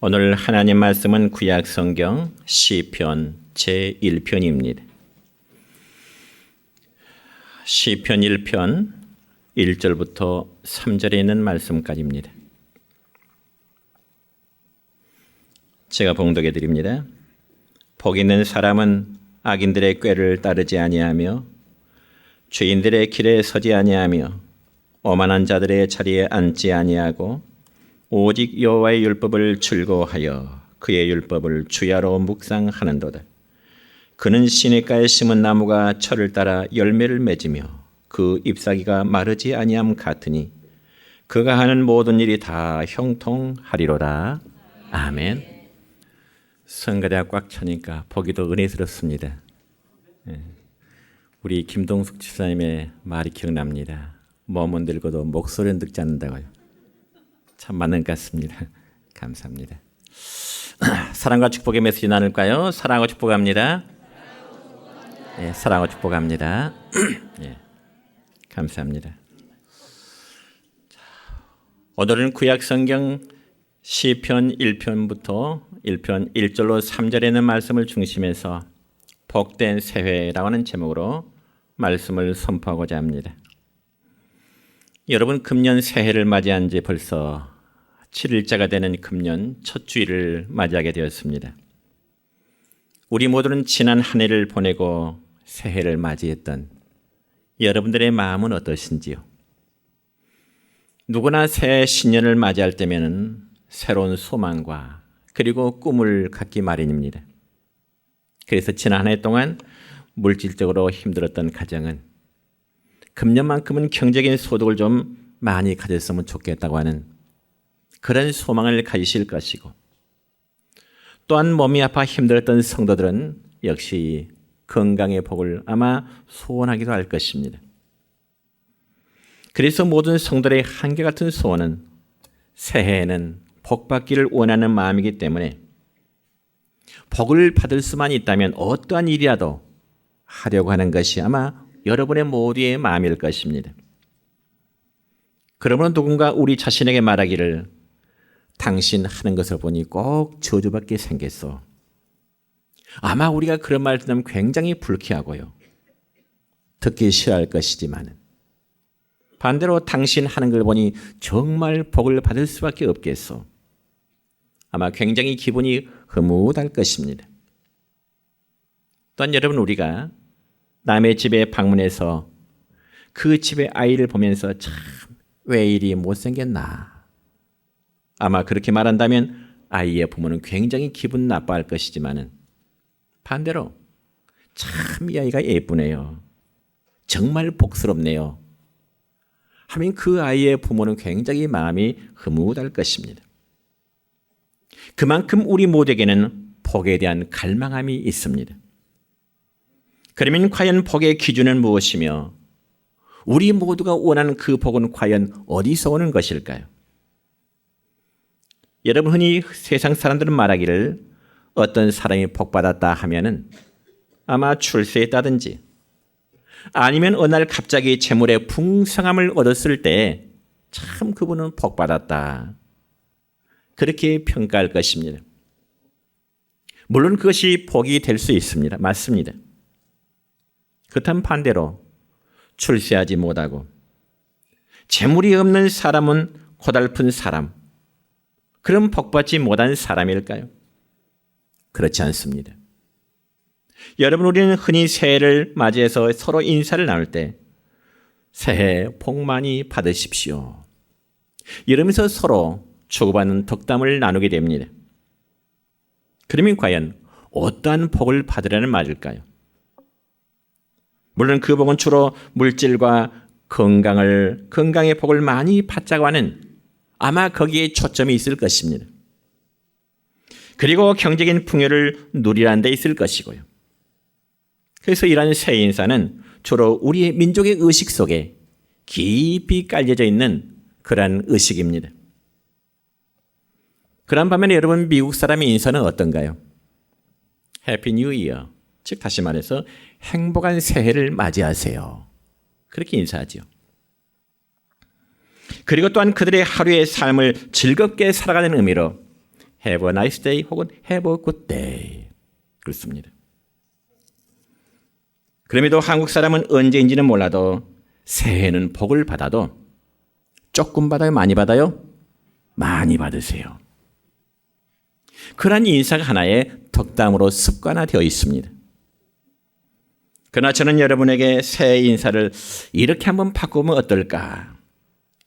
오늘 하나님 말씀은 구약 성경 시편 제 1편입니다. 시편 1편 1절부터 3절에 있는 말씀까지입니다. 제가 봉독해 드립니다. 복 있는 사람은 악인들의 꾀를 따르지 아니하며 죄인들의 길에 서지 아니하며 오만한 자들의 자리에 앉지 아니하고 오직 여호와의 율법을 즐거워하여 그의 율법을 주야로 묵상하는도다. 그는 시냇가에 심은 나무가 철을 따라 열매를 맺으며 그 잎사귀가 마르지 아니함 같으니 그가 하는 모든 일이 다 형통하리로다. 아멘. 성가대가 꽉 차니까 보기도 은혜스럽습니다. 예. 우리 김동숙 집사님의 말이 기억납니다. 몸은 들고도 목소리는 듣지 않는다고요. 참 맞는 것 같습니다. 감사합니다. 사랑과 축복의 메시지 나눌까요? 사랑하고 축복합니다. 예, 사랑하고 축복합니다. 예, 감사합니다. 오늘은 구약 성경 시편 1편부터 1편 1절로 3절에 있는 말씀을 중심해서 복된 새해라고 하는 제목으로 말씀을 선포하고자 합니다. 여러분 금년 새해를 맞이한 지 벌써 7일째가 되는 금년 첫 주일을 맞이하게 되었습니다. 우리 모두는 지난 한 해를 보내고 새해를 맞이했던 여러분들의 마음은 어떠신지요? 누구나 새 신년을 맞이할 때면은 새로운 소망과 그리고 꿈을 갖기 마련입니다. 그래서 지난 한 해 동안 물질적으로 힘들었던 가정은 금년만큼은 경제적인 소득을 좀 많이 가졌으면 좋겠다고 하는 그런 소망을 가지실 것이고 또한 몸이 아파 힘들었던 성도들은 역시 건강의 복을 아마 소원하기도 할 것입니다. 그래서 모든 성도들의 한결같은 소원은 새해에는 복 받기를 원하는 마음이기 때문에 복을 받을 수만 있다면 어떠한 일이라도 하려고 하는 것이 아마 여러분의 모두의 마음일 것입니다. 그러면 누군가 우리 자신에게 말하기를 당신 하는 것을 보니 꼭 저주받게 생겼어. 아마 우리가 그런 말 듣면 굉장히 불쾌하고요. 듣기 싫어할 것이지만 반대로 당신 하는 걸 보니 정말 복을 받을 수밖에 없겠어. 아마 굉장히 기분이 흐뭇할 것입니다. 또한 여러분 우리가 남의 집에 방문해서 그 집의 아이를 보면서 참 왜 이리 못생겼나. 아마 그렇게 말한다면 아이의 부모는 굉장히 기분 나빠할 것이지만은 반대로 참 이 아이가 예쁘네요. 정말 복스럽네요. 하면 그 아이의 부모는 굉장히 마음이 흐뭇할 것입니다. 그만큼 우리 모두에게는 복에 대한 갈망함이 있습니다. 그러면 과연 복의 기준은 무엇이며 우리 모두가 원하는 그 복은 과연 어디서 오는 것일까요? 여러분 흔히 세상 사람들은 말하기를 어떤 사람이 복받았다 하면은 아마 출세했다든지 아니면 어느 날 갑자기 재물의 풍성함을 얻었을 때 참 그분은 복받았다. 그렇게 평가할 것입니다. 물론 그것이 복이 될 수 있습니다. 맞습니다. 그렇다면 반대로 출세하지 못하고 재물이 없는 사람은 고달픈 사람, 그럼 복받지 못한 사람일까요? 그렇지 않습니다. 여러분, 우리는 흔히 새해를 맞이해서 서로 인사를 나눌 때 새해 복 많이 받으십시오. 이러면서 서로 주고받는 덕담을 나누게 됩니다. 그러면 과연 어떠한 복을 받으려는 말일까요? 물론 그 복은 주로 물질과 건강을 건강의 복을 많이 받자고 하는 아마 거기에 초점이 있을 것입니다. 그리고 경제적인 풍요를 누리라는 데 있을 것이고요. 그래서 이러한 새 인사는 주로 우리의 민족의 의식 속에 깊이 깔려져 있는 그러한 의식입니다. 그런 반면에 여러분 미국 사람의 인사는 어떤가요? 해피 뉴 이어. 즉 다시 말해서 행복한 새해를 맞이하세요. 그렇게 인사하죠. 그리고 또한 그들의 하루의 삶을 즐겁게 살아가는 의미로 have a nice day 혹은 have a good day. 그렇습니다. 그럼에도 한국 사람은 언제인지는 몰라도 새해는 복을 받아도 조금 받아요? 많이 받아요? 많이 받으세요. 그러한 인사가 하나의 덕담으로 습관화되어 있습니다. 그러나 저는 여러분에게 새해 인사를 이렇게 한번 바꾸면 어떨까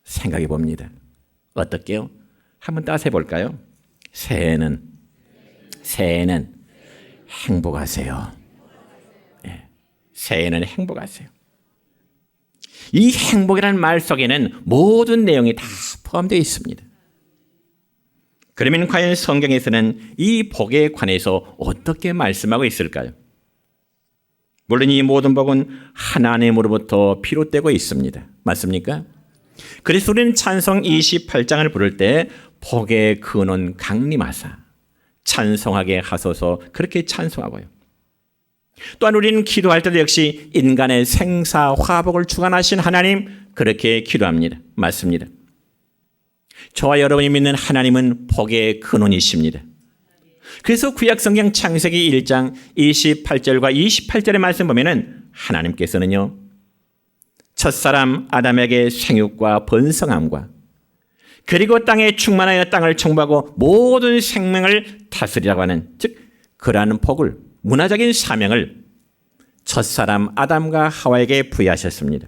생각해 봅니다. 어떻게요? 한번 따세 볼까요? 새해는 새해는 행복하세요. 네. 새해는 행복하세요. 이 행복이라는 말 속에는 모든 내용이 다 포함되어 있습니다. 그러면 과연 성경에서는 이 복에 관해서 어떻게 말씀하고 있을까요? 물론 이 모든 복은 하나님으로부터 비롯되고 있습니다. 맞습니까? 그래서 우리는 찬송 28장을 부를 때 복의 근원 강림하사 찬송하게 하소서 그렇게 찬송하고요. 또한 우리는 기도할 때도 역시 인간의 생사 화복을 주관하신 하나님 그렇게 기도합니다. 맞습니다. 저와 여러분이 믿는 하나님은 복의 근원이십니다. 그래서 구약성경 창세기 1장 28절과 28절의 말씀 보면은 하나님께서는요. 첫사람 아담에게 생육과 번성함과 그리고 땅에 충만하여 땅을 청부하고 모든 생명을 다스리라고 하는 즉 그러한 복을 문화적인 사명을 첫사람 아담과 하와에게 부여하셨습니다.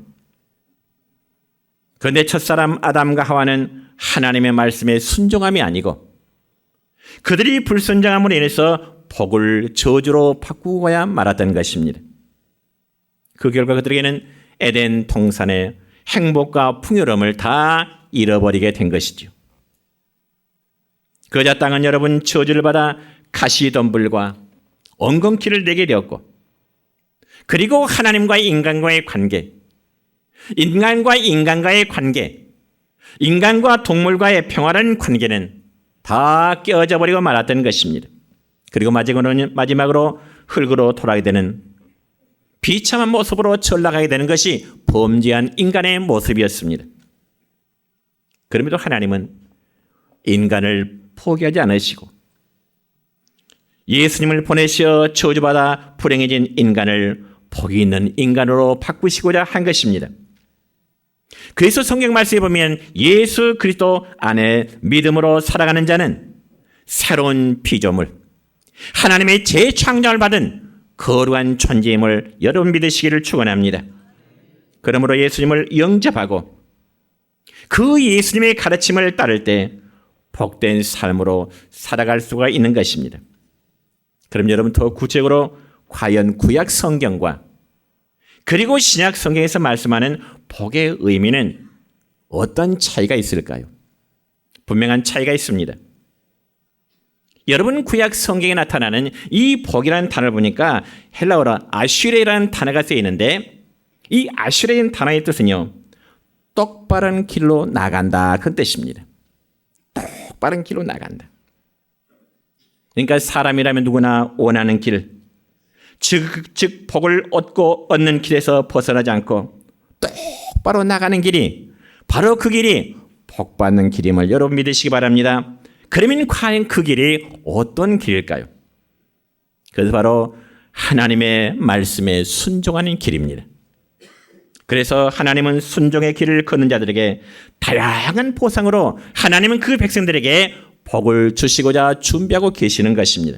그런데 첫사람 아담과 하와는 하나님의 말씀에 순종함이 아니고 그들이 불순종함으로 인해서 복을 저주로 바꾸고야 말았던 것입니다. 그 결과 그들에게는 에덴 동산의 행복과 풍요로움을 다 잃어버리게 된 것이죠. 그자 땅은 여러분 저주를 받아 가시덤불과 엉겅퀴를 내게 되었고 그리고 하나님과 인간과의 관계 인간과 인간과의 관계 인간과 동물과의 평화로운 관계는 다 깨어져 버리고 말았던 것입니다. 그리고 마지막으로 흙으로 돌아가게 되는 비참한 모습으로 전락하게 되는 것이 범죄한 인간의 모습이었습니다. 그럼에도 하나님은 인간을 포기하지 않으시고 예수님을 보내셔 저주받아 불행해진 인간을 복이 있는 인간으로 바꾸시고자 한 것입니다. 그래서 성경 말씀에 보면 예수 그리스도 안에 믿음으로 살아가는 자는 새로운 피조물, 하나님의 재창조를 받은 거룩한 존재임을 여러분 믿으시기를 축원합니다. 그러므로 예수님을 영접하고 그 예수님의 가르침을 따를 때 복된 삶으로 살아갈 수가 있는 것입니다. 그럼 여러분 더 구체적으로 과연 구약 성경과 그리고 신약 성경에서 말씀하는 복의 의미는 어떤 차이가 있을까요? 분명한 차이가 있습니다. 여러분 구약 성경에 나타나는 이 복이라는 단어를 보니까 헬라어로 아슈레라는 단어가 쓰여 있는데 이 아슈레인 단어의 뜻은요. 똑바른 길로 나간다 그 뜻입니다. 똑바른 길로 나간다. 그러니까 사람이라면 누구나 원하는 길, 즉, 즉 복을 얻고 얻는 길에서 벗어나지 않고 똑 바로 나가는 길이 바로 그 길이 복 받는 길임을 여러분 믿으시기 바랍니다. 그러면 과연 그 길이 어떤 길일까요? 그래서 바로 하나님의 말씀에 순종하는 길입니다. 그래서 하나님은 순종의 길을 걷는 자들에게 다양한 보상으로 하나님은 그 백성들에게 복을 주시고자 준비하고 계시는 것입니다.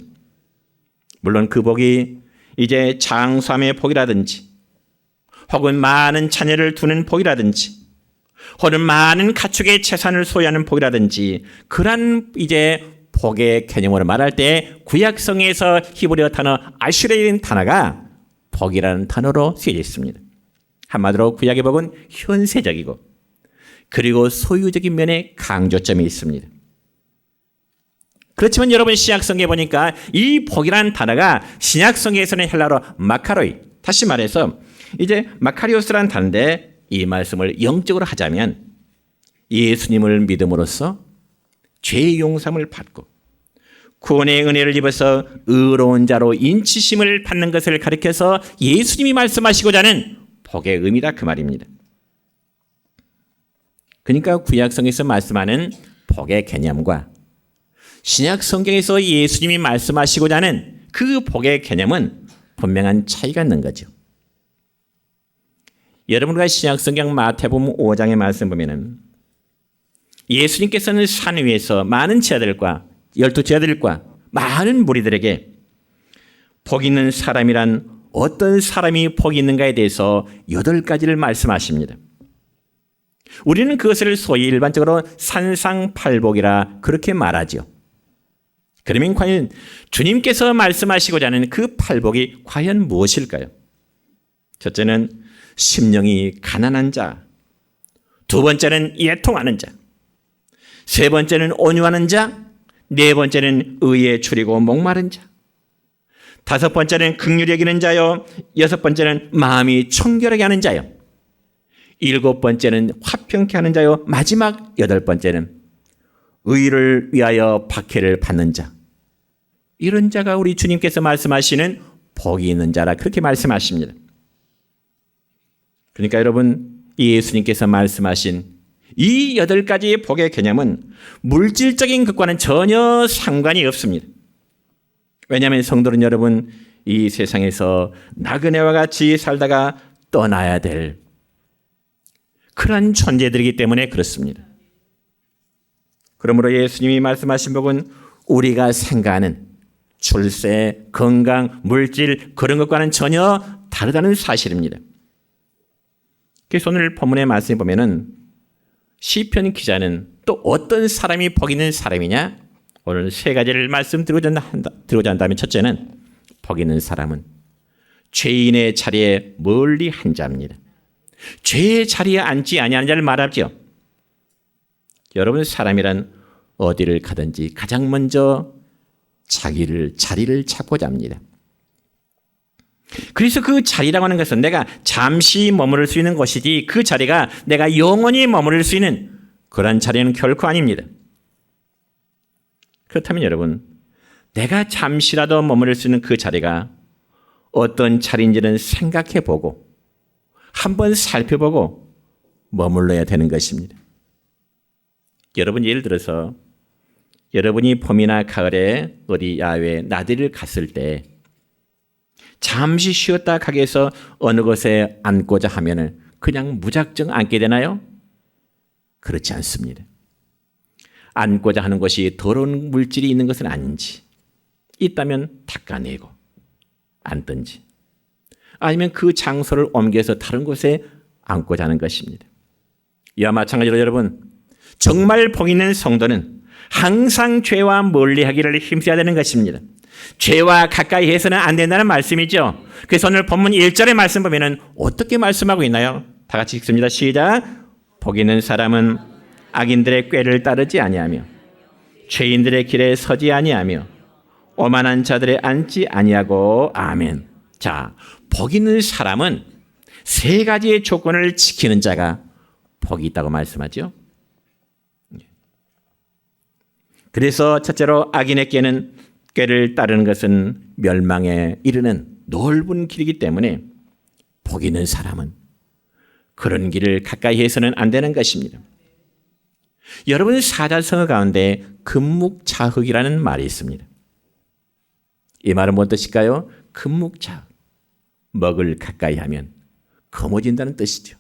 물론 그 복이 이제 장수함의 복이라든지 혹은 많은 자녀를 두는 복이라든지 혹은 많은 가축의 재산을 소유하는 복이라든지 그러한 이제 복의 개념으로 말할 때 구약성에서 히브리어 단어 아슈레인 단어가 복이라는 단어로 쓰여져 있습니다. 한마디로 구약의 복은 현세적이고 그리고 소유적인 면에 강조점이 있습니다. 그렇지만 여러분 신약성에 보니까 이 복이라는 단어가 신약성에서는 헬라로 마카로이 다시 말해서 이제 마카리오스라는 단어인데 이 말씀을 영적으로 하자면 예수님을 믿음으로써 죄 용서함을 받고 구원의 은혜를 입어서 의로운 자로 인치심을 받는 것을 가리켜서 예수님이 말씀하시고자 하는 복의 의미다 그 말입니다. 그러니까 구약성에서 말씀하는 복의 개념과 신약 성경에서 예수님이 말씀하시고자 하는 그 복의 개념은 분명한 차이가 있는 거죠. 여러분과 신약 성경 마태복음 5장의 말씀 보면은 예수님께서는 산 위에서 많은 제자들과 열두 제자들과 많은 무리들에게 복 있는 사람이란 어떤 사람이 복이 있는가에 대해서 여덟 가지를 말씀하십니다. 우리는 그것을 소위 일반적으로 산상팔복이라 그렇게 말하죠. 그러면 과연 주님께서 말씀하시고자 하는 그 팔복이 과연 무엇일까요? 첫째는 심령이 가난한 자, 두 번째는 예통하는 자, 세 번째는 온유하는 자, 네 번째는 의에 줄이고 목마른 자, 다섯 번째는 극률히 여기는 자요, 여섯 번째는 마음이 청결하게 하는 자요, 일곱 번째는 화평케 하는 자요, 마지막 여덟 번째는 의를 위하여 박해를 받는 자. 이런 자가 우리 주님께서 말씀하시는 복이 있는 자라 그렇게 말씀하십니다. 그러니까 여러분 예수님께서 말씀하신 이 여덟 가지의 복의 개념은 물질적인 것과는 전혀 상관이 없습니다. 왜냐하면 성도는 여러분 이 세상에서 나그네와 같이 살다가 떠나야 될 그러한 존재들이기 때문에 그렇습니다. 그러므로 예수님이 말씀하신 복은 우리가 생각하는 출세, 건강, 물질 그런 것과는 전혀 다르다는 사실입니다. 그래서 오늘 본문의 말씀에 보면은 시편 기자는 또 어떤 사람이 복 있는 사람이냐? 오늘 세 가지를 말씀드리고자 한다, 드리고자 한다면 첫째는 복 있는 사람은 죄인의 자리에 멀리 한 자입니다. 죄의 자리에 앉지 아니하는 자를 말하죠. 여러분 사람이란 어디를 가든지 가장 먼저 자기를 자리를 찾고자 합니다. 그래서 그 자리라고 하는 것은 내가 잠시 머무를 수 있는 것이지 그 자리가 내가 영원히 머무를 수 있는 그런 자리는 결코 아닙니다. 그렇다면 여러분, 내가 잠시라도 머무를 수 있는 그 자리가 어떤 자리인지는 생각해 보고 한번 살펴보고 머물러야 되는 것입니다. 여러분 예를 들어서 여러분이 봄이나 가을에 어디 야외 나들이를 갔을 때 잠시 쉬었다 가게 해서 어느 곳에 앉고자 하면은 그냥 무작정 앉게 되나요? 그렇지 않습니다. 앉고자 하는 것이 더러운 물질이 있는 것은 아닌지 있다면 닦아내고 앉든지 아니면 그 장소를 옮겨서 다른 곳에 앉고자 하는 것입니다. 이와 마찬가지로 여러분 정말 복 있는 성도는 항상 죄와 멀리 하기를 힘써야 되는 것입니다. 죄와 가까이 해서는 안 된다는 말씀이죠. 그래서 오늘 본문 1절의 말씀 보면은 어떻게 말씀하고 있나요? 다 같이 읽습니다. 시작. 복 있는 사람은 악인들의 꾀를 따르지 아니하며 죄인들의 길에 서지 아니하며 오만한 자들의 앉지 아니하고 아멘. 자, 복 있는 사람은 세 가지의 조건을 지키는 자가 복이 있다고 말씀하죠. 그래서 첫째로 악인의 꾀는 꾀를 따르는 것은 멸망에 이르는 넓은 길이기 때문에 복 있는 사람은 그런 길을 가까이 해서는 안 되는 것입니다. 여러분 사자성어 가운데 금묵자흑이라는 말이 있습니다. 이 말은 뭔 뜻일까요? 금묵자흑. 먹을 가까이 하면 거머진다는 뜻이죠.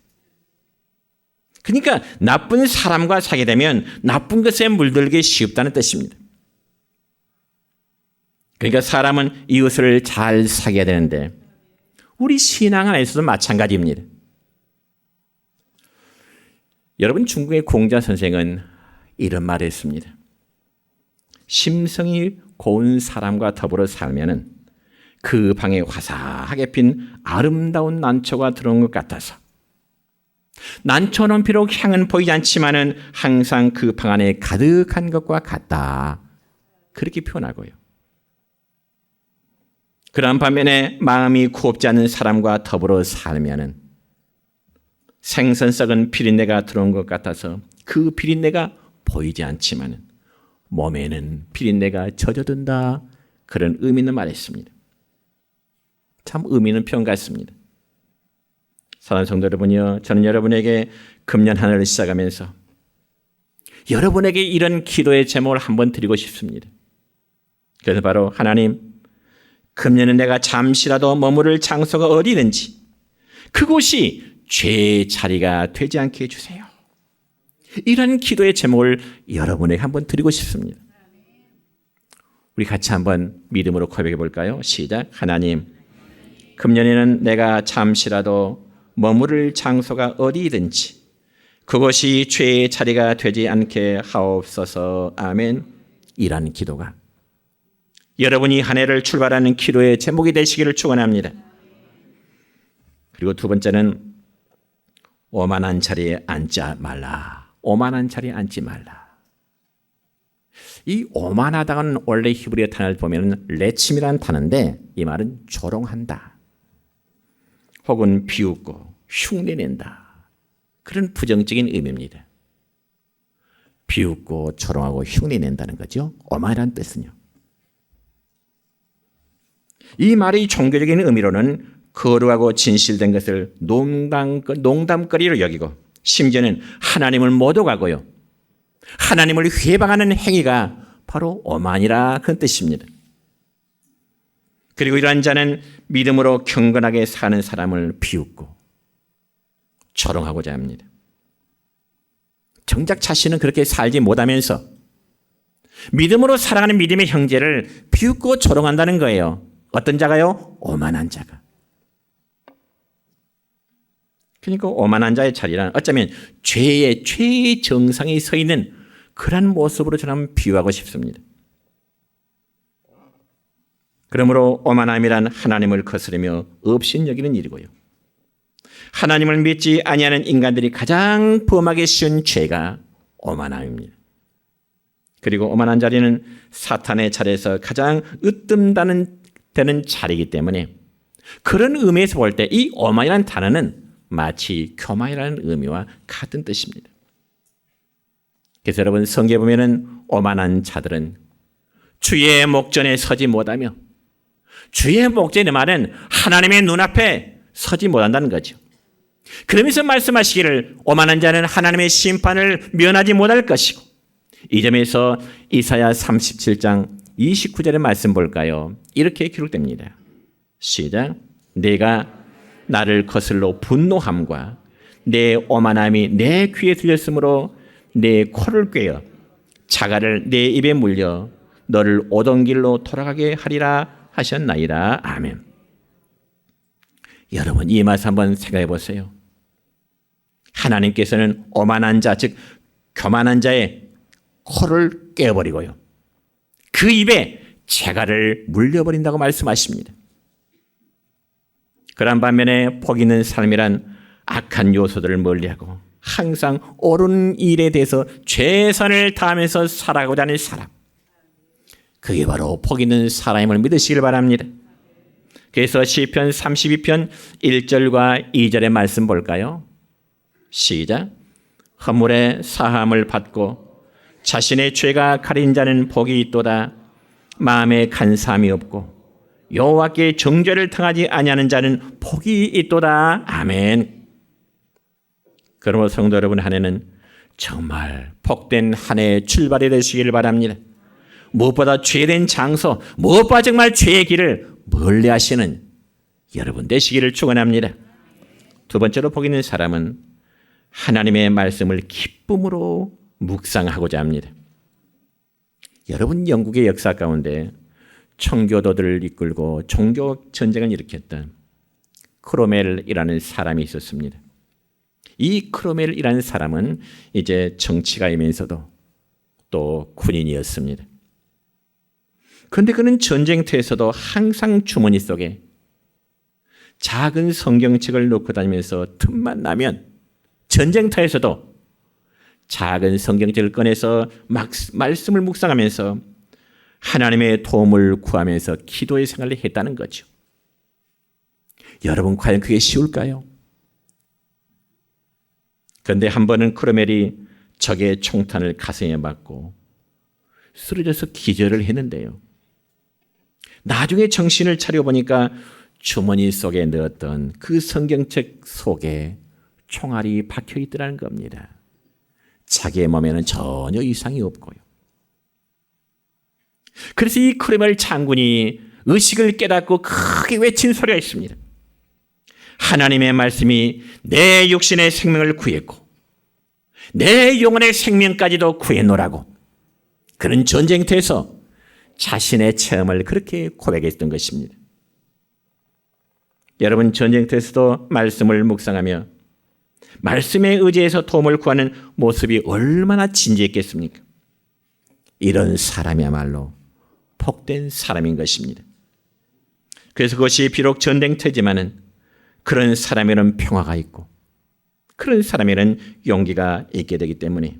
그러니까 나쁜 사람과 사게 되면 나쁜 것에 물들기 쉽다는 뜻입니다. 그러니까 사람은 이웃을 잘 사귀어야 되는데 우리 신앙 안에서도 마찬가지입니다. 여러분 중국의 공자 선생은 이런 말을 했습니다. 심성이 고운 사람과 더불어 살면은 그 방에 화사하게 핀 아름다운 난초가 들어온 것 같아서 난초는 비록 향은 보이지 않지만은 항상 그 방 안에 가득한 것과 같다. 그렇게 표현하고요. 그런 반면에 마음이 굽지 않은 사람과 더불어 살면은 생선 썩은 비린내가 들어온 것 같아서 그 비린내가 보이지 않지만은 몸에는 비린내가 젖어든다. 그런 의미 있는 말했습니다. 참 의미 있는 표현 같습니다. 사랑하는 성도 여러분이요. 저는 여러분에게 금년 한 해를 시작하면서 여러분에게 이런 기도의 제목을 한번 드리고 싶습니다. 그래서 바로 하나님, 금년에 내가 잠시라도 머무를 장소가 어디든지 그곳이 죄의 자리가 되지 않게 해주세요. 이런 기도의 제목을 여러분에게 한번 드리고 싶습니다. 우리 같이 한번 믿음으로 고백해 볼까요? 시작. 하나님, 금년에는 내가 잠시라도 머무를 장소가 어디든지 그것이 죄의 자리가 되지 않게 하옵소서. 아멘. 이라는 기도가 여러분이 한 해를 출발하는 기도의 제목이 되시기를 축원합니다. 그리고 두 번째는 오만한 자리에 앉지 말라. 오만한 자리에 앉지 말라. 이 오만하다는 원래 히브리어 단어를 보면 레침이라는 단어인데 이 말은 조롱한다. 혹은 비웃고 흉내낸다. 그런 부정적인 의미입니다. 비웃고 조롱하고 흉내낸다는 거죠. 오만이라는 뜻은요. 이 말의 종교적인 의미로는 거룩하고 진실된 것을 농담, 농담거리로 여기고 심지어는 하나님을 모독하고요. 하나님을 회방하는 행위가 바로 오만이라 그런 뜻입니다. 그리고 이러한 자는 믿음으로 경건하게 사는 사람을 비웃고 조롱하고자 합니다. 정작 자신은 그렇게 살지 못하면서 믿음으로 살아가는 믿음의 형제를 비웃고 조롱한다는 거예요. 어떤 자가요? 오만한 자가. 그러니까 오만한 자의 자리란 어쩌면 죄의 최 정상에 서 있는 그러한 모습으로 저는 비유하고 싶습니다. 그러므로 오만함이란 하나님을 거스르며 없인 여기는 일이고요. 하나님을 믿지 아니하는 인간들이 가장 범하기 쉬운 죄가 오만함입니다. 그리고 오만한 자리는 사탄의 자리에서 가장 으뜸다는 되는 자리이기 때문에 그런 의미에서 볼 때 이 오만이라는 단어는 마치 교만이라는 의미와 같은 뜻입니다. 그래서 여러분 성경에 보면은 오만한 자들은 주의 목전에 서지 못하며 주의 목전의 말은 하나님의 눈앞에 서지 못한다는 거죠. 그러면서 말씀하시기를 오만한 자는 하나님의 심판을 면하지 못할 것이고 이 점에서 이사야 37장 29절의 말씀 볼까요? 이렇게 기록됩니다. 시작. 내가 나를 거슬러 분노함과 내 오만함이 내 귀에 들렸으므로 내 코를 꿰어 자갈을 내 입에 물려 너를 오던 길로 돌아가게 하리라 하셨나이다. 아멘. 여러분 이 말씀 한번 생각해 보세요. 하나님께서는 오만한 자, 즉 교만한 자의 코를 깨버리고요. 그 입에 재갈을 물려버린다고 말씀하십니다. 그런 반면에 복 있는 삶이란 악한 요소들을 멀리하고 항상 옳은 일에 대해서 최선을 다하면서 살아가고자 하는 사람. 그게 바로 복 있는 사람임을 믿으시길 바랍니다. 그래서 시편 32편 1절과 2절의 말씀 볼까요? 시작. 허물의 사함을 받고 자신의 죄가 가린 자는 복이 있도다. 마음에 간사함이 없고 여호와께 정죄를 당하지 아니하는 자는 복이 있도다. 아멘. 그러므로 성도 여러분 한 해는 정말 복된 한 해의 출발이 되시길 바랍니다. 무엇보다 죄된 장소, 무엇보다 정말 죄의 길을 멀리 하시는 여러분 되시기를 축원합니다. 두 번째로 복 있는 사람은 하나님의 말씀을 기쁨으로 묵상하고자 합니다. 여러분 영국의 역사 가운데 청교도들을 이끌고 종교 전쟁을 일으켰던 크로멜이라는 사람이 있었습니다. 이 크로멜이라는 사람은 이제 정치가이면서도 또 군인이었습니다. 그런데 그는 전쟁터에서도 항상 주머니 속에 작은 성경책을 놓고 다니면서 틈만 나면 전쟁터에서도 작은 성경책을 꺼내서 막 말씀을 묵상하면서 하나님의 도움을 구하면서 기도의 생활을 했다는 거죠. 여러분 과연 그게 쉬울까요? 그런데 한 번은 크로멜이 적의 총탄을 가슴에 맞고 쓰러져서 기절을 했는데요. 나중에 정신을 차려 보니까 주머니 속에 넣었던 그 성경책 속에 총알이 박혀 있더라는 겁니다. 자기의 몸에는 전혀 이상이 없고요. 그래서 이 크레멜 장군이 의식을 깨닫고 크게 외친 소리가 있습니다. 하나님의 말씀이 내 육신의 생명을 구했고 내 영혼의 생명까지도 구해놓으라고 그런 전쟁터에서 자신의 체험을 그렇게 고백했던 것입니다. 여러분 전쟁터에서도 말씀을 묵상하며 말씀에 의지해서 도움을 구하는 모습이 얼마나 진지했겠습니까? 이런 사람이야말로 복된 사람인 것입니다. 그래서 그것이 비록 전쟁터지만은 그런 사람에는 평화가 있고 그런 사람에는 용기가 있게 되기 때문에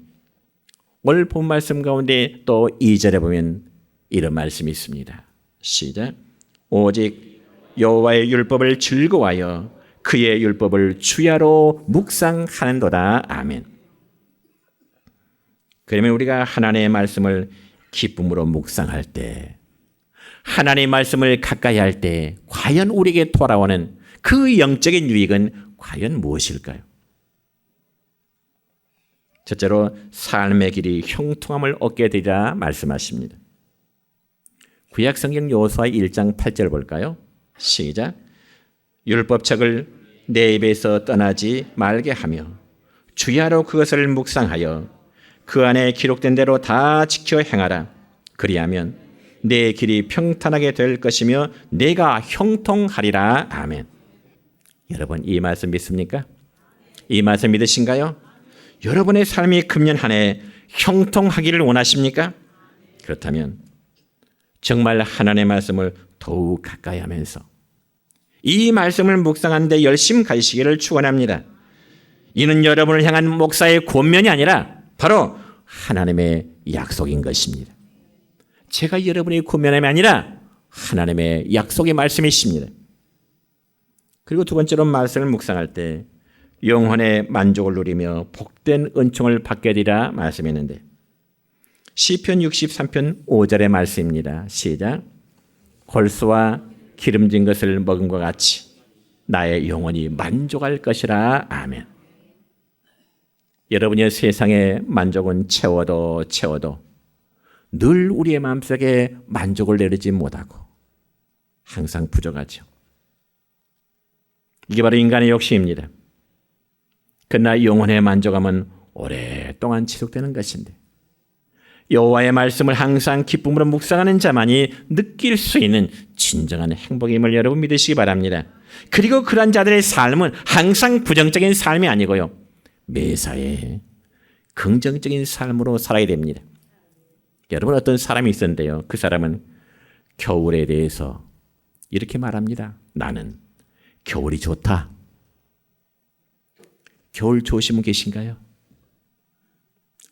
오늘 본 말씀 가운데 또 2절에 보면 이런 말씀이 있습니다. 시작. 오직 여호와의 율법을 즐거워하여 그의 율법을 주야로 묵상하는도다. 아멘. 그러면 우리가 하나님의 말씀을 기쁨으로 묵상할 때 하나님의 말씀을 가까이 할 때 과연 우리에게 돌아오는 그 영적인 유익은 과연 무엇일까요? 첫째로 삶의 길이 형통함을 얻게 되리라 말씀하십니다. 구약 성경 요수아 1장 8절 볼까요? 시작. 율법책을 내 입에서 떠나지 말게 하며 주야로 그것을 묵상하여 그 안에 기록된 대로 다 지켜 행하라. 그리하면 내 길이 평탄하게 될 것이며 내가 형통하리라. 아멘. 여러분 이 말씀 믿습니까? 이 말씀 믿으신가요? 여러분의 삶이 금년 한 해 형통하기를 원하십니까? 그렇다면 정말 하나님의 말씀을 더욱 가까이 하면서 이 말씀을 묵상하는데 열심 가시기를 축원합니다. 이는 여러분을 향한 목사의 권면이 아니라 바로 하나님의 약속인 것입니다. 제가 여러분의 권면함이 아니라 하나님의 약속의 말씀이십니다. 그리고 두 번째로 말씀을 묵상할 때 영혼의 만족을 누리며 복된 은총을 받게 되리라 말씀했는데 시편 63편 5절의 말씀입니다. 시작. 골수와 기름진 것을 먹은과 같이 나의 영혼이 만족할 것이라. 아멘. 여러분의 세상의 만족은 채워도 채워도 늘 우리의 마음속에 만족을 내리지 못하고 항상 부족하죠. 이게 바로 인간의 욕심입니다. 그러나 영혼의 만족함은 오랫동안 지속되는 것인데 여호와의 말씀을 항상 기쁨으로 묵상하는 자만이 느낄 수 있는 진정한 행복임을 여러분 믿으시기 바랍니다. 그리고 그런 자들의 삶은 항상 부정적인 삶이 아니고요. 매사에 긍정적인 삶으로 살아야 됩니다. 여러분 어떤 사람이 있었는데요. 그 사람은 겨울에 대해서 이렇게 말합니다. 나는 겨울이 좋다. 겨울 좋으신 분 계신가요?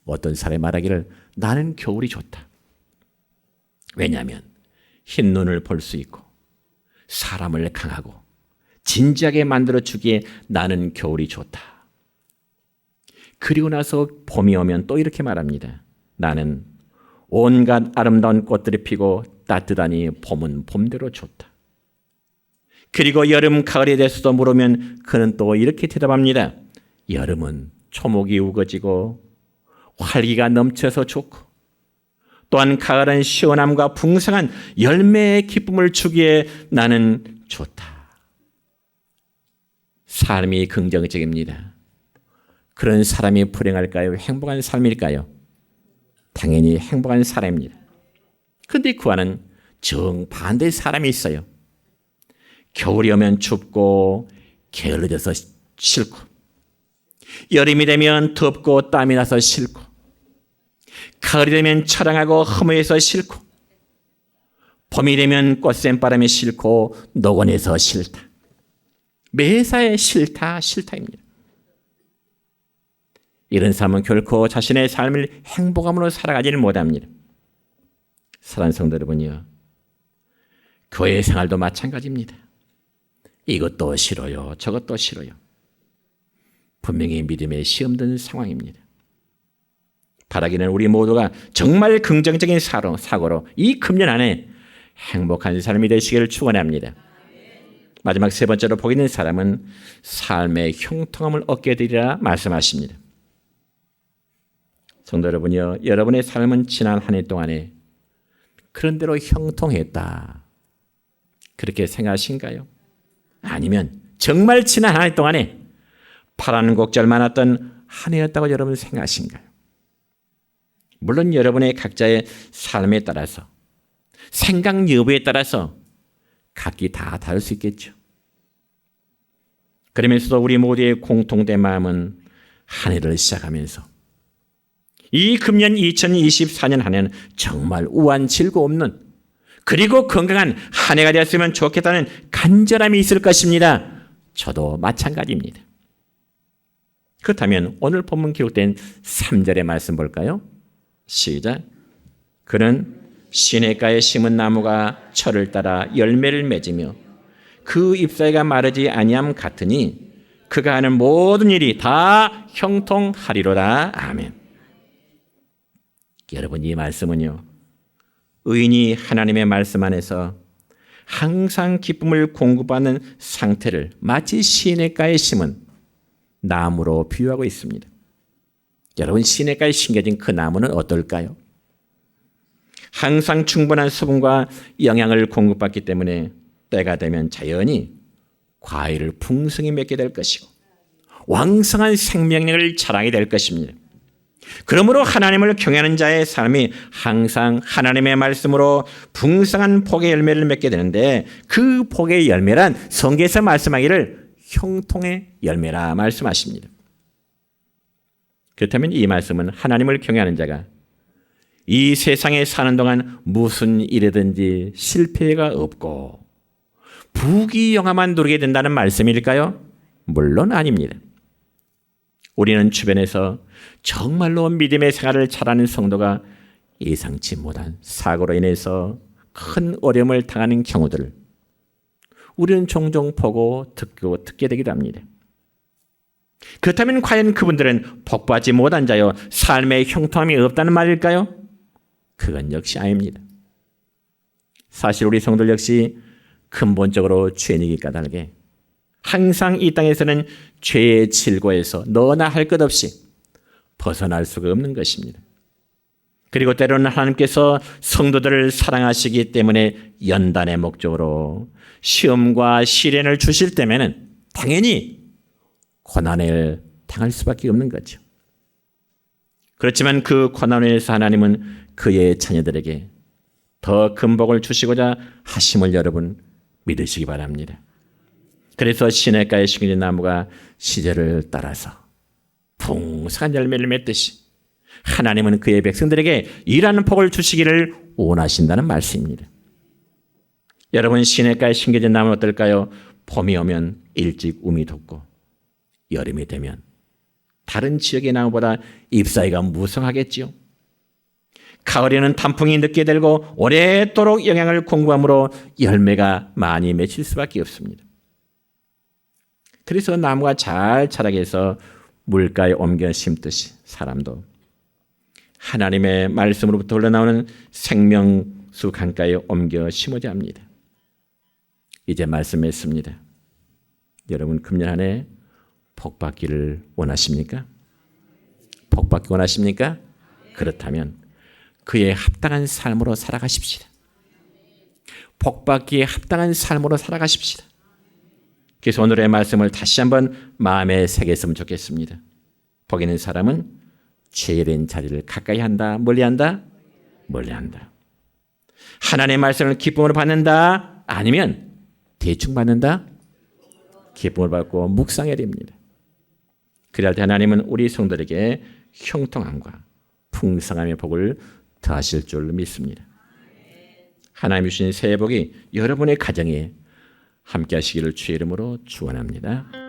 어떤 사람이 말하기를 나는 겨울이 좋다. 왜냐하면 흰 눈을 볼 수 있고 사람을 강하고 진지하게 만들어 주기에 나는 겨울이 좋다. 그리고 나서 봄이 오면 또 이렇게 말합니다. 나는 온갖 아름다운 꽃들이 피고 따뜻하니 봄은 봄대로 좋다. 그리고 여름, 가을에 대해서도 물으면 그는 또 이렇게 대답합니다. 여름은 초목이 우거지고 활기가 넘쳐서 좋고 또한 가을은 시원함과 풍성한 열매의 기쁨을 주기에 나는 좋다. 삶이 긍정적입니다. 그런 사람이 불행할까요? 행복한 삶일까요? 당연히 행복한 사람입니다. 그런데 그 안은 정반대의 사람이 있어요. 겨울이 오면 춥고 게을러져서 싫고 여름이 되면 덥고 땀이 나서 싫고 가을이 되면 처량하고 허무해서 싫고 봄이 되면 꽃샘 바람이 싫고 노곤해서 싫다. 매사에 싫다 싫다입니다. 이런 사람은 결코 자신의 삶을 행복함으로 살아가지를 못합니다. 사랑하는 성도 여러분이요. 교회 생활도 마찬가지입니다. 이것도 싫어요. 저것도 싫어요. 분명히 믿음의 시험된 상황입니다. 바라기는 우리 모두가 정말 긍정적인 사로, 사고로 이 금년 안에 행복한 삶이 되시기를 축원합니다. 마지막 세 번째로 복 있는 사람은 삶의 형통함을 얻게 되리라 말씀하십니다. 성도 여러분이요, 여러분의 삶은 지난 한 해 동안에 그런 대로 형통했다. 그렇게 생각하신가요? 아니면 정말 지난 한 해 동안에 바라는 곡절 많았던 한 해였다고 여러분 생각하신가요? 물론 여러분의 각자의 삶에 따라서 생각 여부에 따라서 각기 다 다를 수 있겠죠. 그러면서도 우리 모두의 공통된 마음은 한 해를 시작하면서 이 금년 2024년 한 해는 정말 우한 질고 없는 그리고 건강한 한 해가 되었으면 좋겠다는 간절함이 있을 것입니다. 저도 마찬가지입니다. 그렇다면 오늘 본문 기록된 3절의 말씀 볼까요? 시작. 그는 시냇가에 심은 나무가 철을 따라 열매를 맺으며 그 잎사귀가 마르지 아니함 같으니 그가 하는 모든 일이 다 형통하리로다. 아멘. 여러분 이 말씀은요. 의인이 하나님의 말씀 안에서 항상 기쁨을 공급하는 상태를 마치 시냇가에 심은 나무로 비유하고 있습니다. 여러분 시냇가에 심겨진 그 나무는 어떨까요? 항상 충분한 수분과 영양을 공급받기 때문에 때가 되면 자연히 과일을 풍성히 맺게 될 것이고 왕성한 생명력을 자랑이 될 것입니다. 그러므로 하나님을 경외하는 자의 삶이 항상 하나님의 말씀으로 풍성한 복의 열매를 맺게 되는데 그 복의 열매란 성경에서 말씀하기를 형통의 열매라 말씀하십니다. 그렇다면 이 말씀은 하나님을 경외하는 자가 이 세상에 사는 동안 무슨 일이든지 실패가 없고 부귀영화만 누리게 된다는 말씀일까요? 물론 아닙니다. 우리는 주변에서 정말로 믿음의 생활을 잘하는 성도가 예상치 못한 사고로 인해서 큰 어려움을 당하는 경우들을 우리는 종종 보고 듣고 듣게 되기도 합니다. 그렇다면 과연 그분들은 복받지 못한 자요 삶의 형통함이 없다는 말일까요? 그건 역시 아닙니다. 사실 우리 성들 역시 근본적으로 죄인이기 까닭에 항상 이 땅에서는 죄의 질고에서 너나 할 것 없이 벗어날 수가 없는 것입니다. 그리고 때로는 하나님께서 성도들을 사랑하시기 때문에 연단의 목적으로 시험과 시련을 주실 때면은 당연히 고난을 당할 수밖에 없는 거죠. 그렇지만 그 고난에서 하나님은 그의 자녀들에게 더 근복을 주시고자 하심을 여러분 믿으시기 바랍니다. 그래서 시냇가에 심겨진 나무가 시절을 따라서 풍성한 열매를 맺듯이 하나님은 그의 백성들에게 일하는 복을 주시기를 원하신다는 말씀입니다. 여러분 시냇가에 심겨진 나무는 어떨까요? 봄이 오면 일찍 움이 돋고 여름이 되면 다른 지역의 나무보다 잎사귀가 무성하겠지요. 가을에는 단풍이 늦게 들고 오랫도록 영양을 공부함으로 열매가 많이 맺힐 수밖에 없습니다. 그래서 나무가 잘 자라게 해서 물가에 옮겨 심듯이 사람도 하나님의 말씀으로부터 흘러나오는 생명수 강가에 옮겨 심어야 합니다. 이제 말씀했습니다. 여러분 금년 한해 복받기를 원하십니까? 복 받기 원하십니까? 그렇다면 그에 합당한 삶으로 살아가십시다. 복 받기에 합당한 삶으로 살아가십시다. 그래서 오늘의 말씀을 다시 한번 마음에 새겼으면 좋겠습니다. 복 있는 사람은 죄된 자리를 가까이 한다, 멀리 한다, 멀리 한다. 하나님의 말씀을 기쁨으로 받는다, 아니면 대충 받는다, 기쁨을 받고 묵상해야 됩니다. 그럴 때 하나님은 우리 성도에게 형통함과 풍성함의 복을 더하실 줄 믿습니다. 하나님 주신 새해 복이 여러분의 가정에 함께 하시기를 주의 이름으로 축원합니다.